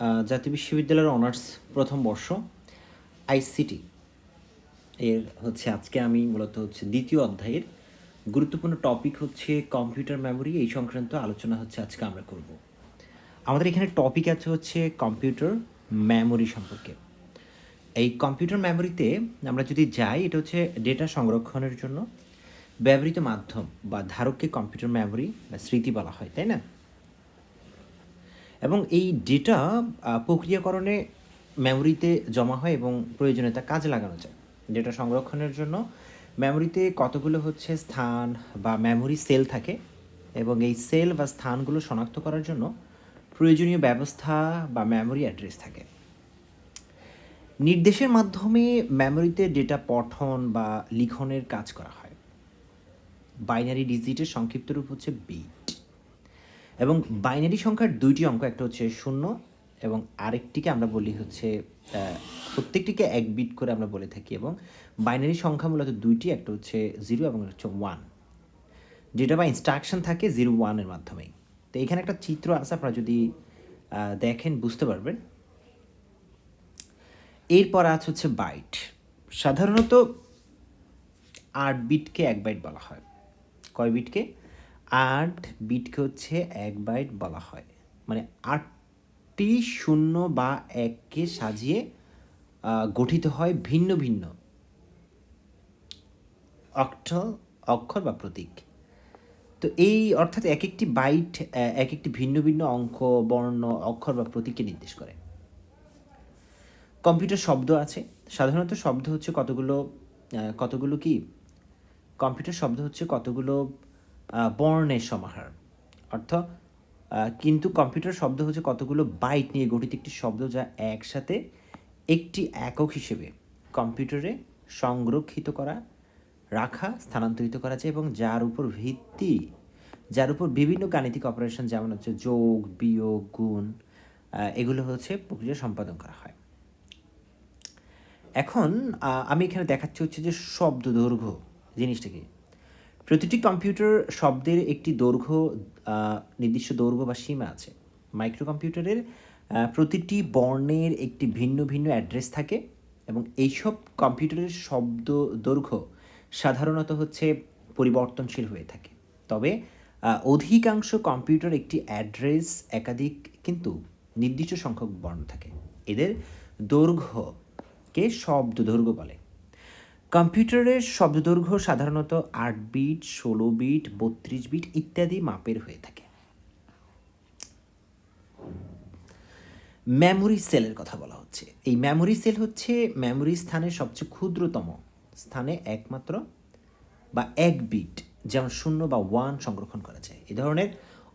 জাতীয় বিশ্ববিদ্যালয়ের অনার্স প্রথম বর্ষ আইসিটি এর হচ্ছে আজকে আমি মূলত হচ্ছে দ্বিতীয় অধ্যায়ের গুরুত্বপূর্ণ টপিক হচ্ছে কম্পিউটার মেমোরি এই সংক্রান্ত আলোচনা হচ্ছে আজকে আমরা করব। আমাদের এখানে টপিক আছে হচ্ছে কম্পিউটার মেমোরি সম্পর্কে। এই কম্পিউটার মেমোরিতে আমরা যদি যাই, এটা হচ্ছে ডেটা সংরক্ষণের জন্য ব্যবহৃত মাধ্যম বা ধারককে কম্পিউটার মেমোরি বা স্মৃতি বলা হয়, তাই না? এবং এই ডেটা প্রক্রিয়াকরণে মেমোরিতে জমা হয় এবং প্রয়োজনে তা কাজে লাগানো যায়। ডেটা সংরক্ষণের জন্য মেমোরিতে কতগুলো হচ্ছে স্থান বা মেমোরি সেল থাকে এবং এই সেল বা স্থানগুলো শনাক্ত করার জন্য প্রয়োজনীয় ব্যবস্থা বা মেমোরি অ্যাড্রেস থাকে। নির্দেশের মাধ্যমে মেমোরিতে ডেটা পঠন বা লিখনের কাজ করা হয়। বাইনারি ডিজিটের সংক্ষিপ্ত রূপ হচ্ছে বিট এবং বাইনারি সংখ্যার দুইটি অঙ্ক, একটা হচ্ছে শূন্য এবং আরেকটিকে আমরা বলি হচ্ছে প্রত্যেকটিকে এক বিট করে আমরা বলে থাকি এবং বাইনারি সংখ্যা মূলত দুইটি, একটা হচ্ছে জিরো এবং হচ্ছে ওয়ান। যেটা বা ইনস্ট্রাকশন থাকে জিরো ওয়ানের মাধ্যমেই। তো এখানে একটা চিত্র আছে, আপনারা যদি দেখেন বুঝতে পারবেন। এরপর আছে হচ্ছে বাইট। সাধারণত আট বিটকে এক বাইট বলা হয়। কয় বিটকে? আট বিটকে হচ্ছে এক বাইট বলা হয়। মানে আটটি শূন্য বা এককে সাজিয়ে গঠিত হয় ভিন্ন ভিন্ন। অক্ষর অক্ষর বা প্রতীক। তো এই অর্থাৎ এক একটি বাইট এক একটি ভিন্ন ভিন্ন অঙ্ক, বর্ণ, অক্ষর বা প্রতীককে নির্দেশ করে। কম্পিউটার শব্দ আছে। সাধারণত শব্দ হচ্ছে কতগুলো কতগুলো কি? কম্পিউটার শব্দ হচ্ছে কতগুলো বর্ণের সমাহার। অর্থ কিন্তু কম্পিউটার শব্দ হচ্ছে কতগুলো বাইট নিয়ে গঠিত একটি শব্দ যা একসাথে একটি একক হিসেবে কম্পিউটারে সংরক্ষিত করা, রাখা, স্থানান্তরিত করা যায় এবং যার উপর ভিত্তি, যার উপর বিভিন্ন গাণিতিক অপারেশন যেমন হচ্ছে যোগ, বিয়োগ, গুণ এগুলো হচ্ছে প্রক্রিয়া সম্পাদন করা হয়। এখন আমি এখানে দেখাচ্ছি হচ্ছে যে শব্দ দৈর্ঘ্য জিনিসটা কি প্রতিটি কম্পিউটার শব্দের একটি দৈর্ঘ্য নির্দিষ্ট দৈর্ঘ্য বা সীমা আছে। মাইক্রো কম্পিউটারের প্রতিটি বর্ণের একটি ভিন্ন ভিন্ন অ্যাড্রেস থাকে এবং এইসব কম্পিউটারের শব্দ দৈর্ঘ্য সাধারণত হচ্ছে পরিবর্তনশীল হয়ে থাকে। তবে অধিকাংশ কম্পিউটার একটি অ্যাড্রেস একাধিক কিন্তু নির্দিষ্ট সংখ্যক বর্ণ থাকে। এদের দৈর্ঘ্যকে শব্দ দৈর্ঘ্য বলে। কম্পিউটারের শব্দ দৈর্ঘ্য সাধারণত আট বিট, ষোলো বিট, বত্রিশ বিট ইত্যাদি মাপের হয়ে থাকে। মেমোরি সেলের কথা বলা হচ্ছে। এই মেমোরি সেল হচ্ছে মেমোরি স্থানের সবচেয়ে ক্ষুদ্রতম স্থানে একমাত্র বা এক বিট যেমন শূন্য বা ওয়ান সংরক্ষণ করা যায়। এই ধরনের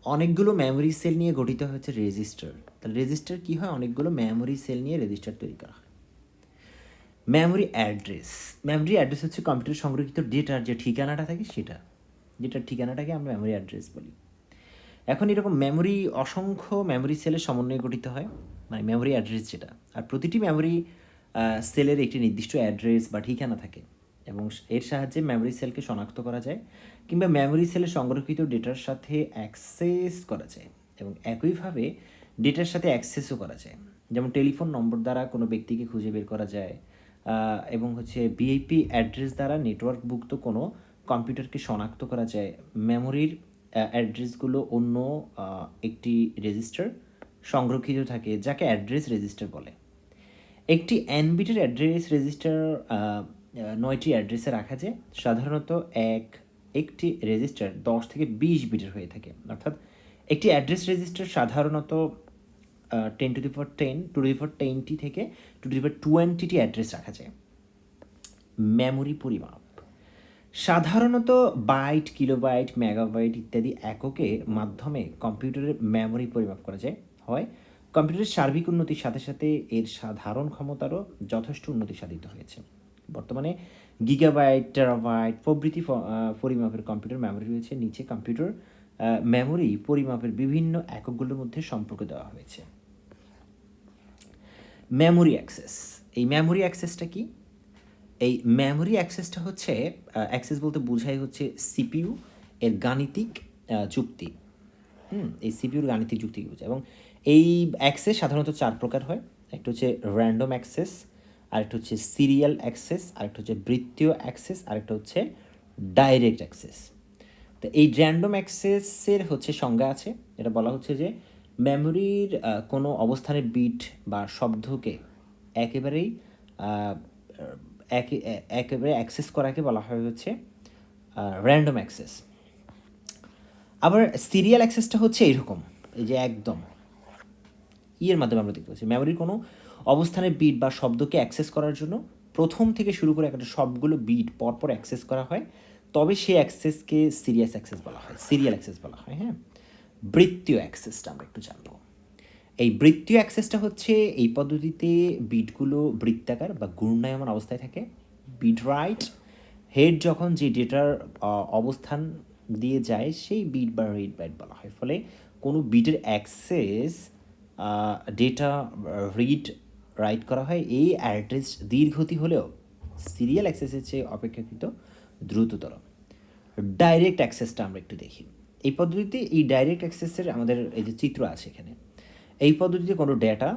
অনেকগুলো মেমোরি সেল নিয়ে গঠিত হয়েছে রেজিস্টার। তাহলে রেজিস্টার কি হয়? অনেকগুলো মেমোরি সেল নিয়ে রেজিস্টার তৈরি করা হয়। মেমোরি অ্যাড্রেস মেমোরি অ্যাড্রেস হচ্ছে কম্পিউটার সংরক্ষিত ডেটার যে ঠিকানাটা থাকে সেটা। যেটার ঠিকানাটাকে আমরা মেমোরি অ্যাড্রেস বলি। এখন এরকম মেমোরি অসংখ্য মেমোরি সেলের সমন্বয়ে গঠিত হয় মানে মেমোরি অ্যাড্রেস যেটা। আর প্রতিটি মেমোরি সেলের একটি নির্দিষ্ট অ্যাড্রেস বা ঠিকানা থাকে। এবং এর সাহায্যে মেমোরি সেলকে শনাক্ত করা যায়, কিংবা মেমোরি সেলে সংরক্ষিত ডেটার সাথে অ্যাক্সেস করা যায়। এবং একইভাবে ডেটার সাথে অ্যাক্সেসও করা যায়। যেমন টেলিফোন নম্বর দ্বারা কোনো ব্যক্তিকে খুঁজে বের করা যায় এবং হচ্ছে বিআইপি অ্যাড্রেস দ্বারা নেটওয়ার্কভুক্ত কোনো কম্পিউটারকে শনাক্ত করা যায়। মেমোরির অ্যাড্রেসগুলো অন্য একটি রেজিস্টার সংরক্ষিত থাকে, যাকে অ্যাড্রেস রেজিস্টার বলে। একটি অ্যানবিটের অ্যাড্রেস রেজিস্টার নয়টি অ্যাড্রেসে রাখা যায়। সাধারণত এক, একটি রেজিস্টার দশ থেকে বিশ বিটের হয়ে থাকে। অর্থাৎ একটি অ্যাড্রেস রেজিস্টার সাধারণত ten to the four ten to the four ten T থেকে টু টু দি ফোর টোয়েন্টিটি অ্যাড্রেস রাখা যায়। মেমোরি পরিমাপ। সাধারণত বাইট কিলোবাইট মেগাবাইট ইত্যাদি এককে মাধ্যমে কম্পিউটারের মেমোরি পরিমাপ করা যায়। হয় কম্পিউটারের সার্বিক উন্নতির সাথে সাথে এর সাধারণ ক্ষমতারও যথেষ্ট উন্নতি সাধিত হয়েছে। বর্তমানে গিগাবাইট টেরাবাইট প্রভৃতি পরিমাপের কম্পিউটার মেমোরি রয়েছে। নিচে কম্পিউটার মেমোরি পরিমাপের বিভিন্ন এককগুলোর মধ্যে সম্পর্ক দেওয়া হয়েছে। মেমোরি অ্যাক্সেস এই মেমোরি অ্যাক্সেসটা কি? এই মেমোরি অ্যাক্সেসটা হচ্ছে অ্যাক্সেস বলতে বোঝাই হচ্ছে সিপিইউ এর গাণিতিক যুক্তি। হুম, এই সিপিইউর গাণিতিক যুক্তি বোঝায়? এবং এই অ্যাক্সেস সাধারণত চার প্রকার হয়। একটা হচ্ছে র্যান্ডম অ্যাক্সেস আরেকটা হচ্ছে সিরিয়াল অ্যাক্সেস আরেকটা হচ্ছে বৃত্তীয় অ্যাক্সেস আরেকটা হচ্ছে ডাইরেক্ট অ্যাক্সেস তো এই র্যান্ডম অ্যাক্সেসের হচ্ছে সংজ্ঞা আছে। এটা বলা হচ্ছে যে মেমোরির কোনো অবস্থানের বিট বা শব্দকে একেবারেই একে একেবারে অ্যাক্সেস করাকে বলা হয় হচ্ছে র্যান্ডম অ্যাক্সেস আবার সিরিয়াল অ্যাক্সেসটা হচ্ছে এইরকম এই যে একদম। ইয়ের মাধ্যমে আমরা দেখতে পাচ্ছি মেমোরির কোনো অবস্থানের বিট বা শব্দকে অ্যাক্সেস করার জন্য প্রথম থেকে শুরু করে একটা সবগুলো বিট পরপর অ্যাক্সেস করা হয়, তবে সেই অ্যাক্সেসকে সিরিয়াস অ্যাক্সেস বলা হয় সিরিয়াল অ্যাক্সেস বলা হয় হ্যাঁ। বৃত্তীয় অ্যাক্সেসটা আমরা একটু জানব। এই বৃত্তীয় অ্যাক্সেসটা হচ্ছে এই পদ্ধতিতে বিটগুলো বৃত্তাকার বা ঘূর্ণায়মান অবস্থায় থাকে। বিট রাইট, হেড যখন যে ডেটার অবস্থান দিয়ে যায়, সেই বিট বা রিড বাইট বলা হয়। ফলে কোনো বিটের অ্যাক্সেস ডেটা রিড রাইট করা হয়, এই অ্যাড্রেস দীর্ঘতি হলেও সিরিয়াল অ্যাক্সেসের চেয়ে অপেক্ষাকৃত দ্রুততর। ডাইরেক্ট অ্যাক্সেসটা আমরা একটু দেখি। এই পদ্ধতিতে এই ডাইরেক্ট অ্যাক্সেসের আমাদের এই যে চিত্র আছে এখানে। এই পদ্ধতিতে কোনো ডেটা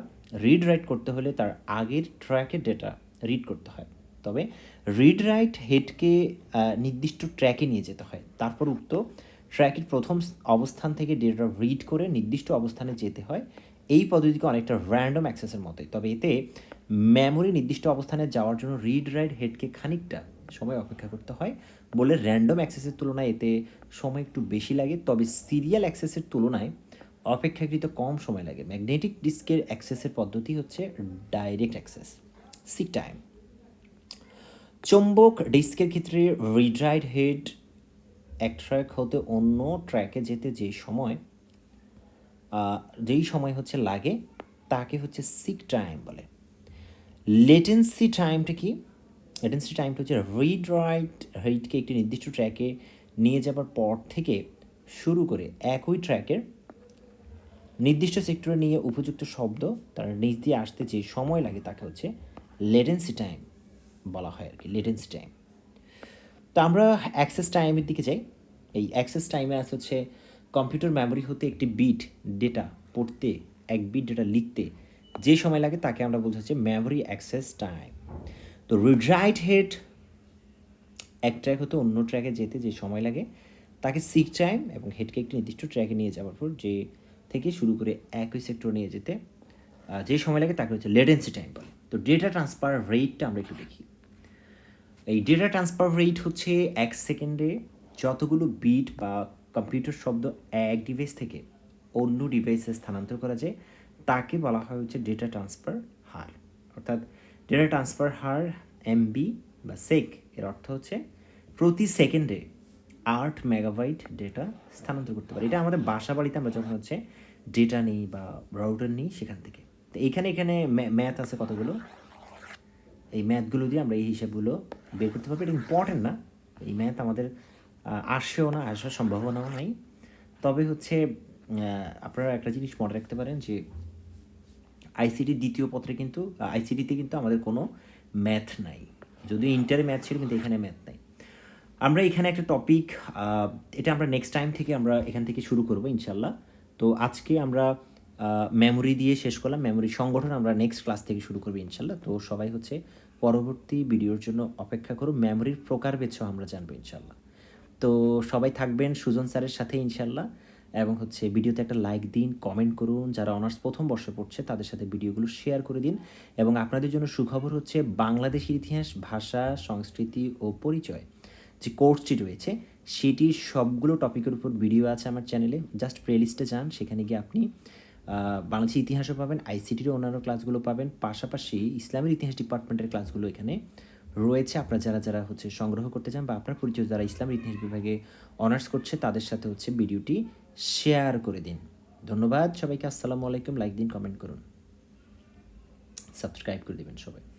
রিড রাইট করতে হলে তার আগের ট্র্যাকের ডেটা রিড করতে হয়। তবে রিড রাইট হেডকে নির্দিষ্ট ট্র্যাকে নিয়ে যেতে হয়। তারপর উক্ত ট্র্যাকের প্রথম অবস্থান থেকে ডেটা রিড করে নির্দিষ্ট অবস্থানে যেতে হয়। এই পদ্ধতিকে অনেকটা র্যান্ডম অ্যাক্সেসের মতোই। তবে এতে মেমোরি নির্দিষ্ট অবস্থানে যাওয়ার জন্য রিড রাইট হেডকে খানিকটা সময় অপেক্ষা করতে হয়। বলে র্যান্ডম অ্যাক্সেসের তুলনায় এতে সময় একটু বেশি লাগে, তবে সিরিয়াল অ্যাক্সেসের তুলনায় অপেক্ষাকৃত কম সময় লাগে। ম্যাগনেটিক ডিস্কের অ্যাক্সেসের পদ্ধতি হচ্ছে ডাইরেক্ট অ্যাক্সেস সি টাইম চৌম্বক ডিস্কের ক্ষেত্রে রিড্রাইড হেড এক ট্র্যাক হতে অন্য ট্র্যাকে যেতে যে সময় যেই সময় হচ্ছে লাগে, তাকে হচ্ছে সিক টাইম বলে। লেটেন্সি টাইমটা কি? লেটেন্সি টাইমটা হচ্ছে রিড রাইট রিডকে একটি নির্দিষ্ট ট্র্যাকে নিয়ে যাবার পর থেকে শুরু করে একই ট্র্যাকের নির্দিষ্ট সেক্টরে নিয়ে উপযুক্ত শব্দ তার নিচ দিয়ে আসতে যে সময় লাগে তাকে হচ্ছে লেটেন্সি টাইম বলা হয় আর কি লেটেন্সি টাইম তো আমরা অ্যাক্সেস টাইমের দিকে যাই। এই অ্যাক্সেস টাইমে আছে হচ্ছে কম্পিউটার মেমোরি হতে একটি বিট ডেটা পড়তে, এক বিট ডেটা লিখতে যে সময় লাগে তাকে আমরা বলতে হচ্ছে মেমোরি অ্যাক্সেস টাইম তো রিড রাইট হেড এক ট্র্যাক হতে অন্য ট্র্যাকে যেতে যে সময় লাগে, তাকে সিক টাইম এবং হেডকে একটি নির্দিষ্ট ট্র্যাকে নিয়ে যাওয়ার পর যে থেকে শুরু করে একই সেক্টর নিয়ে যেতে যে সময় লাগে তাকে হচ্ছে লেটেন্সি টাইম বলে। তো ডেটা ট্রান্সফার রেটটা আমরা একটু দেখি। এই ডেটা ট্রান্সফার রেট হচ্ছে এক সেকেন্ডে যতগুলো বিট বা কম্পিউটার শব্দ এক ডিভাইস থেকে অন্য ডিভাইসে স্থানান্তর করা যায়, তাকে বলা হয় হচ্ছে ডেটা ট্রান্সফার হার। অর্থাৎ ডেটা ট্রান্সফার হার এমবি বা সেক এর অর্থ হচ্ছে প্রতি সেকেন্ডে আট মেগাবাইট ডেটা স্থানান্তর করতে পারি। এটা আমাদের বাসা বাড়িতে আমরা যখন হচ্ছে ডেটা নিই বা রাউটার নিই সেখান থেকে। তো এখানে এখানে ম্যাথ আছে কতগুলো? এই ম্যাথগুলো দিয়ে আমরা এই হিসাবগুলো বের করতে পারব। এটা ইম্পর্টেন্ট না। এই ম্যাথ আমাদের আহ, আসছেও না আসার সম্ভাবনাও নাই। তবে হচ্ছে আপনারা একটা জিনিস মনে রাখতে পারেন যে আইসিটির দ্বিতীয় পত্রে কিন্তু আইসিটিতে কিন্তু আমাদের কোনো ম্যাথ নাই। যদিও ইন্টারে ম্যাথ ছিল, কিন্তু এখানে ম্যাথ নাই। আমরা এখানে একটা টপিক এটা আমরা নেক্সট টাইম থেকে আমরা এখান থেকে শুরু করব ইনশাল্লাহ তো আজকে আমরা মেমোরি দিয়ে শেষ করলাম মেমোরি সংগঠন আমরা নেক্সট ক্লাস থেকে শুরু করব ইনশাল্লাহ তো সবাই হচ্ছে পরবর্তী ভিডিওর জন্য অপেক্ষা করো মেমোরির প্রকারভেদও আমরা জানব ইনশাল্লাহ তো সবাই থাকবেন সুজন স্যারের সাথে ইনশাল্লাহ এবং হচ্ছে ভিডিওতে একটা লাইক দিন কমেন্ট করুন। যারা অনার্স প্রথম বর্ষে পড়ছে, তাদের সাথে ভিডিওগুলো শেয়ার করে দিন। এবং আপনাদের জন্য সুখবর হচ্ছে বাংলাদেশের ইতিহাস, ভাষা, সংস্কৃতি ও পরিচয় যে কোর্সটি রয়েছে, সেটির সবগুলো টপিকের উপর ভিডিও আছে আমার চ্যানেলে জাস্ট প্লেলিস্টে যান, সেখানে গিয়ে আপনি বাংলাদেশের ইতিহাসও পাবেন আইসিটির অন্যান্য ক্লাসগুলো পাবেন। পাশাপাশি ইসলামের ইতিহাস ডিপার্টমেন্টের ক্লাসগুলো এখানে রয়েছে। আপনারা যারা যারা হচ্ছে সংগ্রহ করতে চান বা আপনার পরিচিত যারা ইসলামের ইতিহাস বিভাগে অনার্স করছে, তাদের সাথে হচ্ছে ভিডিওটি শেয়ার করে দিন। ধন্যবাদ সবাইকে, আসসালামু আলাইকুম লাইক দিন কমেন্ট করুন। সাবস্ক্রাইব করে দেবেন সবাই।